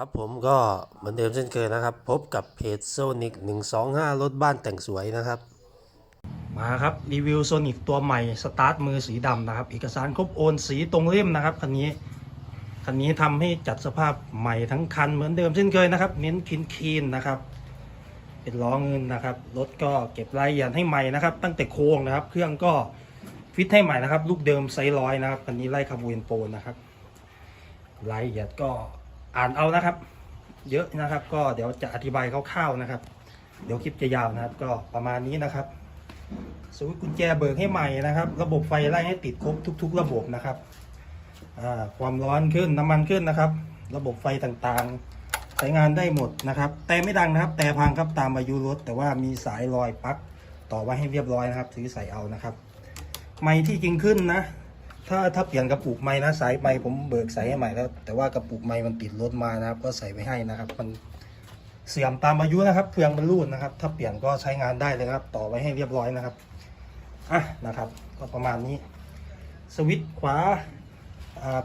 ครับผมก็เหมือนเดิมเช่นเคยนะครับ พบกับเพจโซนิก125 รถบ้านแต่งสวยนะครับ มาครับ รีวิวโซนิกตัวใหม่ สตาร์ทมือสีดำนะครับ เอกสารครบโอนสีตรงเล่มนะครับคันนี้คันนี้ทำให้จัดสภาพใหม่ทั้งคันเหมือนเดิมเช่นเคยนะครับ เน้นคินคีนนะครับ เป็นล้อเงินนะครับ รถก็เก็บรายละเอียดให้ใหม่นะครับ ตั้งแต่โครงนะครับ เครื่องก็ฟิตให้ใหม่นะครับ ลูกเดิมไซร้อยนะครับคันนี้ไล่คาร์บูเอนโปนะครับรายละเอียดก็ อ่านเอานะครับ เยอะนะครับ ก็เดี๋ยวจะอธิบายคร่าวๆนะครับ เดี๋ยวคลิปจะยาวนะครับ ก็ประมาณนี้นะครับสวิตช์กุญแจเบิกให้ใหม่นะครับ ระบบไฟไล่ให้ติดครบทุก ๆ ระบบนะครับความร้อนขึ้นน้ำมันขึ้นนะครับ ระบบไฟต่างๆใช้งานได้หมดนะครับ แต่ไม่ดังนะครับ แต่พังครับตามอายุรถ แต่ว่ามีสายรอยปลั๊กต่อไว้ให้เรียบร้อยนะครับถือใส่เอานะครับ ไม้ที่จริงขึ้นนะ ถ้าถ้าเปลี่ยนกระปุกไม้นะสายไม้ผมเบิกใส่ให้ใหม่แล้ว แต่ว่ากระปุกไม้มันติดรถมานะครับ ก็ใส่ไว้ให้นะครับ มันเสื่อมตามอายุนะครับเฟืองมันรูดนะครับ ถ้าเปลี่ยนก็ใช้งานได้เลยครับ ต่อไว้ให้เรียบร้อยนะครับอะนะครับ ก็ประมาณนี้ สวิตช์ขวา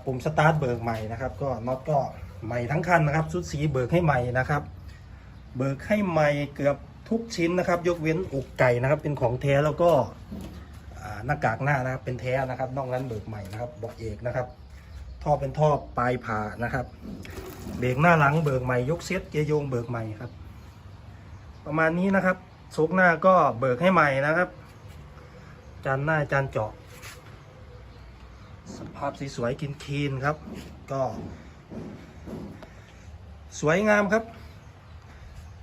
ปุ่มสตาร์ทเบิกใหม่นะครับ ก็น็อตก็ใหม่ทั้งคันนะครับชุดสีเบิกให้ใหม่นะครับ เบิกให้ใหม่เกือบทุกชิ้นนะครับ ยกเว้นอกไก่นะครับ เป็นของแท้แล้วก็ หน้ากากหน้านะครับ เป็นแท้นะครับ นอกนั้นเบิกใหม่นะครับเบาะเอกนะครับ ท่อเป็นท่อปลายผ่านะครับ เบรกหน้าหลังเบิกใหม่ยกเซ็ตเกียร์โยงเบิกใหม่ครับ ประมาณนี้นะครับโชกหน้าก็เบิกให้ใหม่นะครับ จานหน้าจานเจาะ สภาพสวยๆกินคีนครับ ก็ สวยงามครับ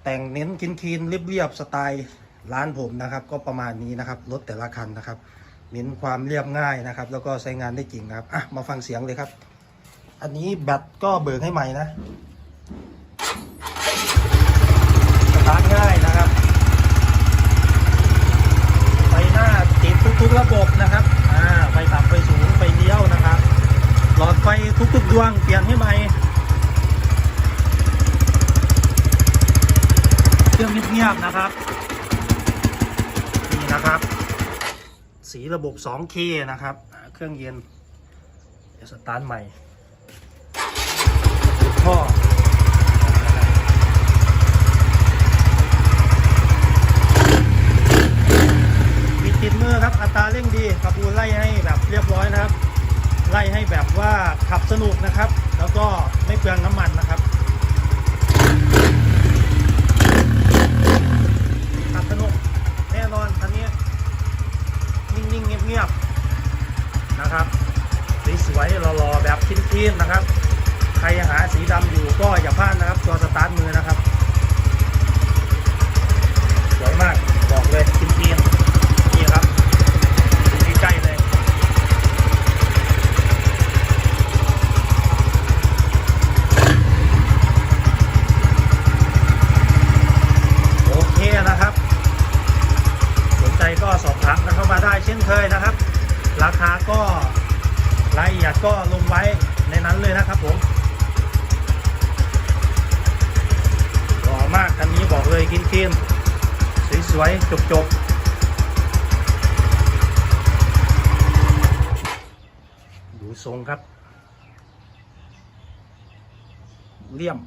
แต่งเน้นกินคีนเรียบๆสไตล์ร้านผมนะครับก็ประมาณนี้นะครับ รถแต่ละคันนะครับ เน้นความเรียบง่ายนะครับ แล้วก็ใช้งานได้จริงครับอะมาฟังเสียงเลยครับ อันนี้แบตก็เบิกให้ใหม่นะสตาร์ทง่ายนะครับไฟหน้าติดทุกๆระบบนะครับอ่าไฟต่ำไฟสูงไฟเลี้ยวนะครับหลอดไฟทุกๆดวงเปลี่ยนให้ใหม่เครื่องเงียบๆนะครับ นี่นะครับ สีระบบ 2K นะครับ เครื่องเย็นเดี๋ยวสตาร์ทใหม่ปิดท่อมีติดมือครับ อัตราเร่งดีขับอูไล่ให้แบบเรียบร้อยนะครับ ไล่ให้แบบว่าขับสนุกนะครับ แล้วก็ไม่เปลืองน้ำมันนะครับขับสนุกแน่นอนคันนี้ นิ่งๆเงียบๆนะครับสีสวยๆรอๆแบบคิ้นๆนะครับ ใครยังหาสีดำอยู่ก็อย่าพลาดนะครับ ตัวสตาร์ทมือนะครับสวยมากบอกเลยคินๆ นี่ครับดูใกล้ๆเลย โอเคนะครับ สนใจก็สอบถามกันเข้ามาได้ เช่นเคยนะครับ ราคาก็รายละเอียดก็ลงไว้ในนั้นเลยนะครับผมหล่อมากคันนี้บอกเลยกินเมสวยๆจบๆดูทรงครับเลี่ยม